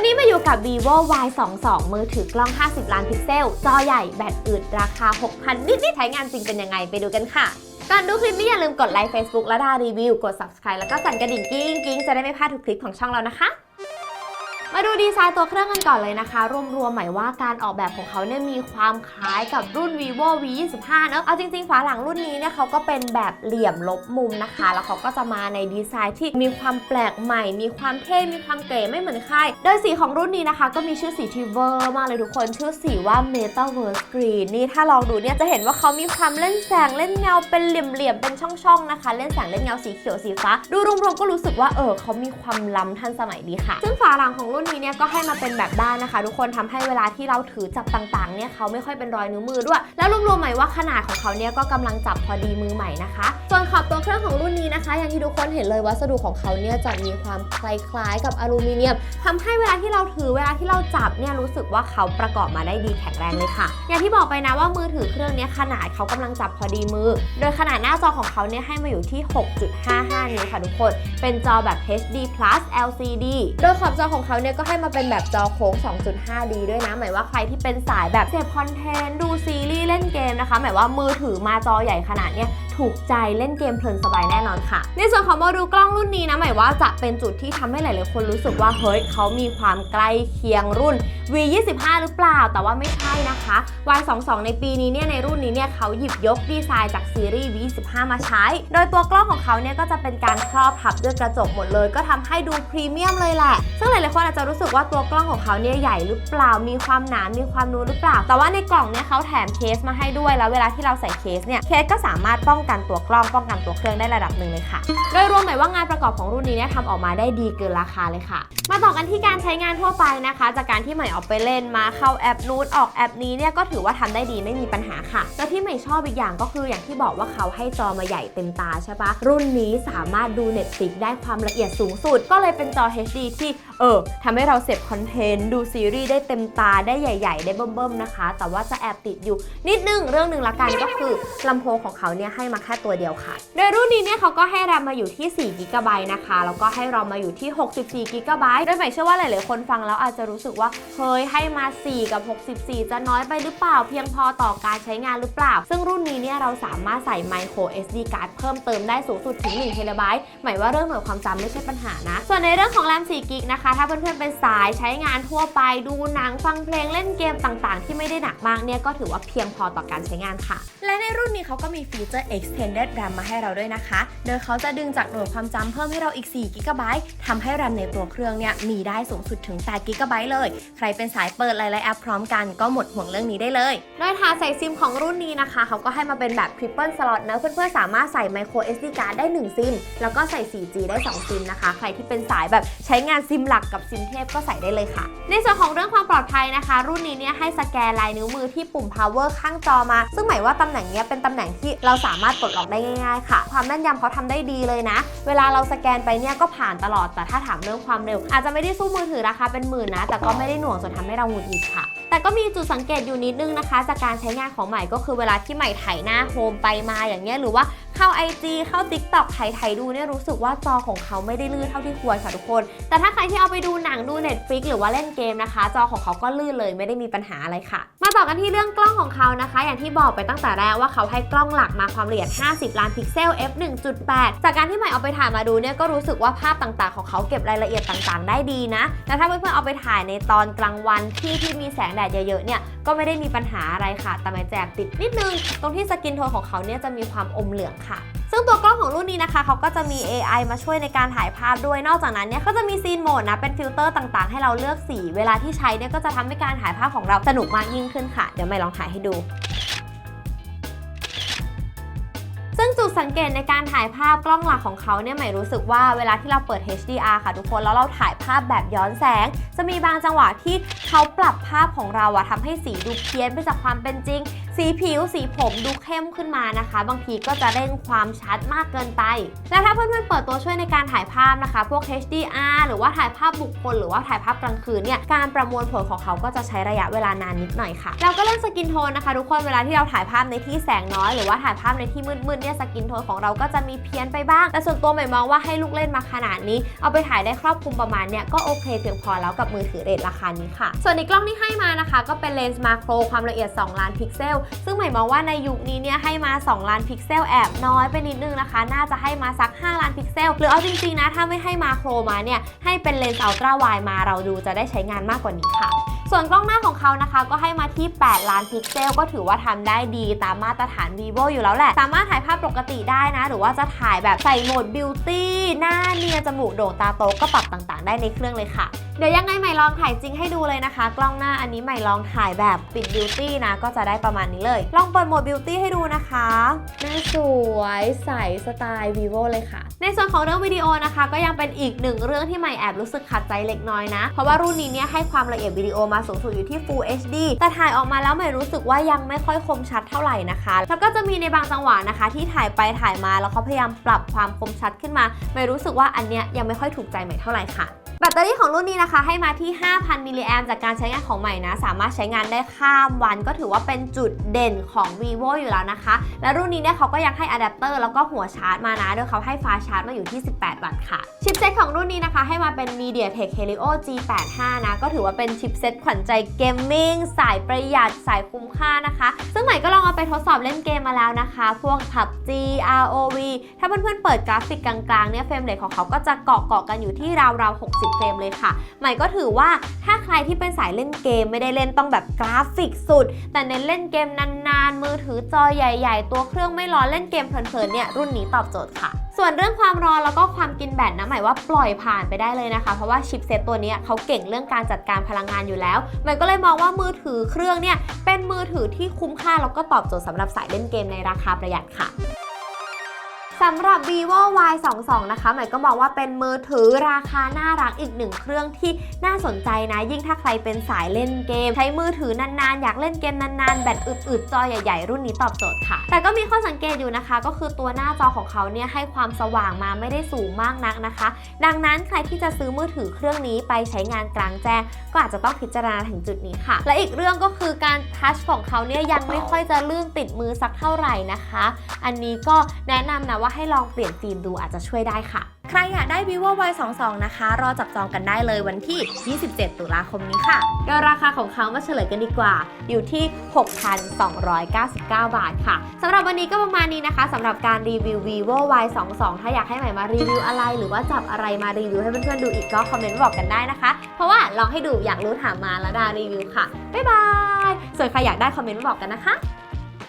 วันนี้มาอยู่กับ vivo y 2 2มือถือกล้อง 50 ล้านพิกเซล จอใหญ่แบตอึดราคา 6,000 นิดๆใช้งานจริงเป็นยังไงไปดูกันค่ะก่อนดูคลิปนี้อย่าลืมกดไลค์ Facebook และดารีวิว กด subscribe แล้วก็สั่นกระดิ่งกิ้งกิ้งจะได้ไม่พลาดทุกคลิปของช่องเรานะคะ มาดูดีไซน์ตัวเครื่องกันก่อนเลยนะคะ รวมๆหมายว่าการออกแบบของเขาเนี่ยมีความคล้ายกับรุ่น vivo v 2 5เนอะเอาจริงๆ ฝาหลังรุ่นนี้เนี่ยเขาก็เป็นแบบเหลี่ยมลบมุมนะคะ แล้วเขาก็จะมาในดีไซน์ที่มีความแปลกใหม่ มีความเท่ มีความเก๋ไม่เหมือนใคร โดยสีของรุ่นนี้นะคะ ก็มีชื่อสีที่เวอร์มากเลยทุกคน ชื่อสีว่า metaverse green นี่ถ้าลองดูเนี่ยจะเห็นว่าเขามีความเล่นแสงเล่นเงาเป็นเหลี่ยมๆ เป็นช่องๆ นะคะ เล่นแสงเล่นเงาสีเขียวสีฟ้า ดูรวมๆ ก็รู้สึกว่าเออเขามีความล้ำทันสมัยดีค่ะ ซึ่งฝาหลังของรุ่นนี้เนี่ยก็ให้มาเป็นแบบด้านนะคะ ทุกคนทำให้เวลาที่เราถือจับต่างๆเนี่ยเขาไม่ค่อยเป็นรอยนิ้วมือด้วย แล้วรวมๆหมายว่าขนาดของเขาเนี่ยก็กำลังจับพอดีมือใหม่นะคะ ส่วนขอบตัวเครื่องของรุ่นนี้นะคะ อย่างที่ทุกคนเห็นเลยวัสดุของเขาเนี่ยจะมีความคล้ายๆ กับอลูมิเนียมทำให้เวลาที่เราถือเวลาที่เราจับเนี่ยรู้สึกว่าเขาประกอบมาได้ดีแข็งแรงเลยค่ะ อย่างที่บอกไปนะว่ามือถือเครื่องเนี้ขนาดเขากำลังจับพอดีมือ โดยขนาดหน้าจอของเขาเนี่ยให้มาอยู่ที่ 6.55 นิ้วค่ะทุกคน เป็นจอแบบ HD Plus LCD โดยขอบจอของเขาเนี่ยก็ให้มาเป็นแบบจอโค้ง 2.5D ด้วยนะหมายว่าใครที่เป็นสายแบบเสพคอนเทนต์ดูซีรีส์เล่นเกมนะคะหมายว่ามือถือมาจอใหญ่ขนาดเนี้ยถูกใจเล่นเกมเพลินสบายแน่นอนค่ะ ในส่วนของโมดูลกล้องรุ่นนี้นะหมายว่าจะเป็นจุดที่ทำให้หลายๆคนรู้สึกว่าเฮ้ยเขามีความใกล้เคียงรุ่น V25 หรือเปล่า แต่ว่าไม่ใช่นะคะ Y22 ในปีนี้เนี่ยในรุ่นนี้เนี่ยเขาหยิบยกดีไซน์จากซีรีส์ V25 มาใช้ โดยตัวกล้องของเขาเนี่ยก็จะเป็นการครอบทับด้วยกระจกหมดเลย ก็ทำให้ดูพรีเมียมเลยแหละ ซึ่งหลายๆคนอาจจะรู้สึกว่าตัวกล้องของเขาเนี่ยใหญ่หรือเปล่า มีความหนา มีความนูนหรือเปล่า แต่ว่าในกล่องเนี่ยเขาแถมเคสมาให้ด้วย แล้วเวลาที่เราใส่เคสเนี่ย เคสก็สามารถป้องกันตัวกล้องป้องกันตัวเครื่องได้ระดับหนึ่งเลยค่ะ โดยรวมหมายว่างานประกอบของรุ่นนี้เนี่ยทำออกมาได้ดีเกินราคาเลยค่ะ มาต่อกันที่การใช้งานทั่วไปนะคะ จากการที่ใหม่ออกไปเล่นมาเข้าแอปนู้นออกแอปนี้เนี่ยก็ถือว่าทำได้ดีไม่มีปัญหาค่ะแล้วที่ใหม่ชอบอีกอย่างก็คืออย่างที่บอกว่าเขาให้จอมาใหญ่เต็มตาใช่ปะรุ่นนี้สามารถดู Netflix ได้ความละเอียดสูงสุด ก็เลยเป็นจอ HD ที่เออทำให้เราเสพคอนเทนต์ดูซีรีส์ได้เต็มตาได้ใหญ่ ๆ ได้เบิ่มๆนะคะ แต่ว่าจะแอบติดอยู่นิดนึงเรื่องหนึ่งละกันก็คือลำโพงของเขาเนี่ยให้มาแค่ตัวเดียวค่ะ โดยรุ่นนี้เนี่ยเขาก็ให้แรมมาอยู่ที่4 g b นะคะ แล้วก็ให้รอมมาอยู่ที่ 64 g b โดยหมายเชื่อว่าหลาย ๆ คนฟังแล้วอาจจะรู้สึกว่า เฮ้ย ให้มา 4 กับ 64 จะน้อยไปหรือเปล่า เพียงพอต่อการใช้งานหรือเปล่า ซึ่งรุ่นนี้เนี่ยเราสามารถใส่ micro SD card เพิ่มเติมได้สูงสุดถึง1 t b หมายว่าเรื่องหน่วยความจำไม่ใช่ปัญหานะ ส่วนในเรื่องของแรม4 g b นะคะ ถ้าเพื่อน ๆ เป็นสายใช้งานทั่วไปดูหนังฟังเพลงเล่นเกมต่าง ๆ ที่ไม่ได้หนักมากเนี่ยก็ถือว่าเพียงพอต่อการใช้งานค่ะ และในรุ่นนี้เขาก็มีฟีเจอร์ extended RAM มาให้เราด้วยนะคะ โดยเขาจะดึงจากหน่วยความจำเพิ่มให้เราอีก4 g b ทำให้แรมในตัวเครื่องเนี่ยมีได้สูงสุดถึง8 g b เลย ใครเป็นสายเปิดหลายๆแอปพร้อมกันก็หมดห่วงเรื่องนี้ได้เลย โดยถาใส่ซิมของรุ่นนี้นะคะ เขาก็ให้มาเป็นแบบ triple slot นะ เพื่อนๆ สามารถใส่ micro SD card ได้ 1 ซิม แล้วก็ใส่ 4G ได้ 2 ซิมนะคะ ใครที่เป็นสายแบบใช้งานซิมหลักกับซิมเทพก็ใส่ได้เลยค่ะ ในส่วนของเรื่องความปลอดภัยนะคะ รุ่นนี้เนี่ยให้สแกนลายนิ้วมือที่ปุ่ม power ข้างจอมา ซึ่งหมายว่าตำแหน่งเนี้ยเป็นตำแหน่งที่เราสามารถปลดล็อกได้ง่ายๆ ค่ะ ความแม่นยำเขาทำได้ดีเลยนะ เวลาเราสแกนไปเนี่ยก็ผ่านตลอดแต่ถ้าถามเรื่องความเร็ว อาจจะไม่ได้สู้มือถือราคาเป็นหมื่นนะ แต่ก็ไม่ได้หน่วงจนทำให้เราหงุดหงิดค่ะ แต่ก็มีจุดสังเกตอยู่นิดนึงนะคะ จากการใช้งานของใหม่ก็คือเวลาที่ใหม่ถ่ายหน้าโฮมไปมาอย่างเงี้ยหรือว่าเข้า IG เข้า TikTok ถ่ายถ่ายดูเนี่ยรู้สึกว่าจอของเขาไม่ได้ลื่นเท่าที่ควรค่ะทุกคน แต่ถ้าใครที่เอาไปดูหนังดู Netflix หรือว่าเล่นเกมนะคะ จอของเขาก็ลื่นเลยไม่ได้มีปัญหาอะไรค่ะ มาต่อกันที่เรื่องกล้องของเขานะคะ อย่างที่บอกไปตั้งแต่แรกว่าเขาให้กล้องหลักมาความละเอียด 50 ล้านพิกเซล f 1.8 จากการที่ใหม่เอาไปถ่ายมาดูเนี่ยก็รู้สึกว่าภาพต่างๆ ของเขาเก็บรายละเอียดต่างๆ ได้ดีนะแต่ถ้าเพื่อนๆเอาไปถ่ายในตอนกลางวันที่ที่มีแสงดดเยอะๆเนี่ยก็ไม่ได้มีปัญหาอะไรค่ะ แต่ไม่แจกติดนิดนึง ตรงที่สกินโทนของเขาเนี่ยจะมีความอมเหลืองค่ะซึ่งตัวกล้องของรุ่นนี้นะคะเขาก็จะมี AI มาช่วยในการถ่ายภาพด้วย นอกจากนั้นเนี่ยก็จะมีซีนโหมดนะ เป็นฟิลเตอร์ต่างๆ ให้เราเลือกสี เวลาที่ใช้เนี่ยก็จะทำให้การถ่ายภาพของเราสนุกมากยิ่งขึ้นค่ะ เดี๋ยวไม่ลองถ่ายให้ดู ดสังเกตในการถ่ายภาพกล้องหลักของเขาเนี่ยใหม่รู้สึกว่าเวลาที่เราเปิด HDR ค่ะทุกคนแล้วเราถ่ายภาพแบบย้อนแสง จะมีบางจังหวะที่เขาปรับภาพของเราอะทำให้สีดูเพี้ยนไปจากความเป็นจริง สีผิวสีผมดูเข้มขึ้นมานะคะ บางทีก็จะเร่งความชัดมากเกินไป และถ้าเพื่อนๆเปิดตัวช่วยในการถ่ายภาพนะคะ พวก HDR หรือว่าถ่ายภาพบุคคล หรือว่าถ่ายภาพกลางคืนเนี่ยการประมวลผลของเขาก็จะใช้ระยะเวลานานนิดหน่อยค่ะ เราก็เล่นสกินโทนนะคะ ทุกคนเวลาที่เราถ่ายภาพในที่แสงน้อย หรือว่าถ่ายภาพในที่มืดๆเนี่ยสกินโทนของเราก็จะมีเพี้ยนไปบ้าง แต่ส่วนตัวใหม่มองว่าให้ลูกเล่นมาขนาดนี้ เอาไปถ่ายได้ครอบคลุมประมาณเนี่ยก็โอเคเพียงพอแล้วกับมือถือเรทราคานี้ค่ะ ส่วนในกล้องที่ให้มานะคะ ก็เป็นเลนส์มาโครความละเอียด 2 ล้านพิกเซลซึ่งหมายมองว่าในยุคนี้เนี่ยให้มา 2 ล้านพิกเซลแอบน้อยไปนิดนึงนะคะ น่าจะให้มาสัก 5 ล้านพิกเซล หรือเอาจริงๆนะ ถ้าไม่ให้มาโครมาเนี่ย ให้เป็นเลนส์อัลตร้าไวมาเราดูจะได้ใช้งานมากกว่านี้ค่ะ ส่วนกล้องหน้าของเขานะคะก็ให้มาที่ 8 ล้านพิกเซล ก็ถือว่าทำได้ดีตามมาตรฐาน vivo อยู่แล้วแหละ สามารถถ่ายภาพปกติได้นะ หรือว่าจะถ่ายแบบใส่โหมดบิวตี้หน้าเนียนจมูกโด่งตาโตก็ปรับต่างๆ ได้ในเครื่องเลยค่ะเดี๋ยวยังไงใหม่ลองถ่ายจริงให้ดูเลยนะคะ กล้องหน้าอันนี้ใหม่ลองถ่ายแบบปิดบิวตี้นะ ก็จะได้ประมาณนี้เลย ลองเปิดโหมดบิวตี้ให้ดูนะคะหน้าสวยใสสไตล์ vivo เลยค่ะ ในส่วนของเรื่องวิดีโอนะคะ ก็ยังเป็นอีกหนึ่งเรื่องที่ใหม่แอบรู้สึกขัดใจเล็กน้อยนะ เพราะว่ารุ่นนี้เนี่ยให้ความละเอียดวิดีโอมาสูงสุดอยู่ที่ Full HD แต่ถ่ายออกมาแล้วไม่รู้สึกว่ายังไม่ค่อยคมชัดเท่าไหร่นะคะ แล้วก็จะมีในบางจังหวะนะคะ ที่ถ่ายไปถ่ายมาแล้วเขาพยายามปรับความคมชัดขึ้นมา ไม่รู้สึกว่าอันเนี้ยยังไม่ค่อยถูกใจใหม่เท่าไหร่ค่ะ แบตเตอรี่ของรุ่นนี้นะคะ ให้มาที่ 5,000 มิลลิแอมจากการใช้งานของใหม่นะ สามารถใช้งานได้ข้ามวัน ก็ถือว่าเป็นจุดเด่นของ vivo อยู่แล้วนะคะ และรุ่นนี้เนี่ยเขาก็ยังให้อะแดปเตอร์แล้วก็หัวชาร์จมานะ โดยเขาให้ฟ้าชาร์จมาอยู่ที่ 18 วัตต์ค่ะ ชิปเซ็ตของรุ่นนี้นะคะ ให้มาเป็น MediaTek Helio G85 นะ ก็ถือว่าเป็นชิปเซ็ตขวัญใจเกมมิ่งสายประหยัดสายคุ้มค่านะคะ ซึ่งใหม่ก็ลองเอาไปทดสอบเล่นเกมมาแล้วนะคะ พวก PUBG ROV ถ้าเพื่อนๆเปิดกราฟิกกลางๆเนี่ยเฟรมเรทของเขาก็จะเกาะเกาะๆกันอยู่ที่ราวๆ60เฟรมเลยค่ะ ใหม่ก็ถือว่าถ้าใครที่เป็นสายเล่นเกมไม่ได้เล่นต้องแบบกราฟิกสุด แต่เน้นเล่นเกมนานๆ มือถือจอใหญ่ ๆ ตัวเครื่องไม่ร้อนเล่นเกมเพลินๆเนี่ยรุ่นนี้ตอบโจทย์ค่ะส่วนเรื่องความร้อนแล้วก็ความกินแบตนะหมายว่าปล่อยผ่านไปได้เลยนะคะ เพราะว่าชิปเซตตัวนี้เขาเก่งเรื่องการจัดการพลังงานอยู่แล้วหมายก็เลยมองว่ามือถือเครื่องเนี่ยเป็นมือถือที่คุ้มค่าแล้วก็ตอบโจทย์สำหรับสายเล่นเกมในราคาประหยัดค่ะ สำหรับ vivo y 2 2นะคะหมายก็มองว่าเป็นมือถือราคาน่ารักอีกหนึ่งเครื่องที่น่าสนใจนะ ยิ่งถ้าใครเป็นสายเล่นเกม ใช้มือถือนานๆ อยากเล่นเกมนานๆ แบตอึดๆ จอใหญ่ๆ รุ่นนี้ตอบโจทย์ค่ะ แต่ก็มีข้อสังเกตอยู่นะคะ ก็คือตัวหน้าจอของเขาเนี่ยให้ความสว่างมาไม่ได้สูงมากนักนะคะ ดังนั้นใครที่จะซื้อมือถือเครื่องนี้ไปใช้งานกลางแจ้ง ก็อาจจะต้องพิจารณาถึงจุดนี้ค่ะ และอีกเรื่องก็คือการทัชของเขาเนี่ยยังไม่ค่อยจะลื่นติดมือสักเท่าไหร่นะคะ อันนี้ก็แนะนำนะว่าว่าให้ลองเปลี่ยนฟิล์มดูอาจจะช่วยได้ค่ะ ใครอยากได้ vivo y 2 2นะคะ รอจับจองกันได้เลยวันที่ 27 ตุลาคมนี้ค่ะ โดยราคาของเขามาเฉลยกันดีกว่า อยู่ที่ 6,299 บาทค่ะสำหรับวันนี้ก็ประมาณนี้นะคะสำหรับการรีวิว vivo y 2 2ถ้าอยากให้ใหม่มารีวิวอะไร หรือว่าจับอะไรมารีวิวให้เพื่อนๆดูอีกก็คอมเมนต์บอกกันได้นะคะ เพราะว่าลองให้ดูอยากรู้ถามมาแล้วดารีวิวค่ะบ๊ายบายส่วนใครอยากได้คอมเมนต์มาบอกกันนะคะ